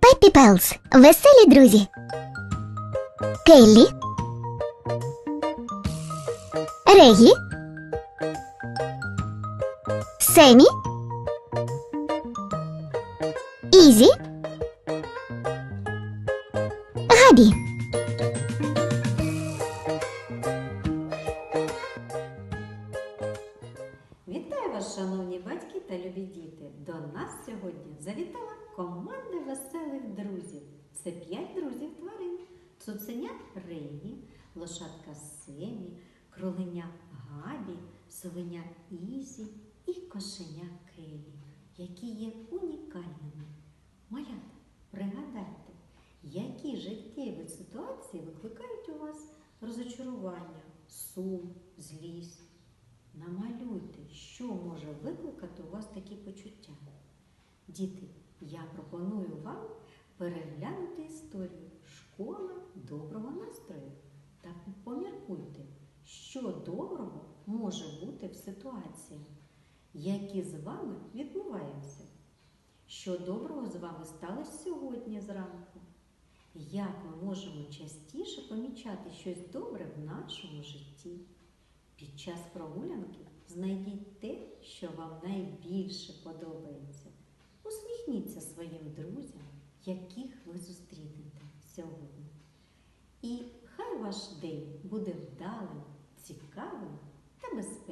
Пеппі Пелс. Веселі друзі. Келлі. Регі. Семі. Ізі. Габі. Вітаю вас, шановні батьки та любі діти! До нас сьогодні завітала команда веселих друзів. Це п'ять друзів тварин. Цуценя Рейні, лошадка Семі, кроленя Габі, совеня Ізі і кошеня Келі, які є унікальними. Малята, пригадайте, які життєві ситуації викликають у вас розочарування, сум, злість. Намалюйте, що може викликати у вас такі почуття. Діти, я пропоную вам переглянути історію Школа доброго настрою та поміркуйте, що доброго може бути в ситуації, які з вами відбуваються. Що доброго з вами сталося сьогодні зранку? Як ми можемо частіше помічати щось добре в нашому житті? Під час прогулянки знайдіть те, що вам найбільше подобається. Усміхніться своїм друзям, яких ви зустрінете сьогодні. І хай ваш день буде вдалим, цікавим та безпечним.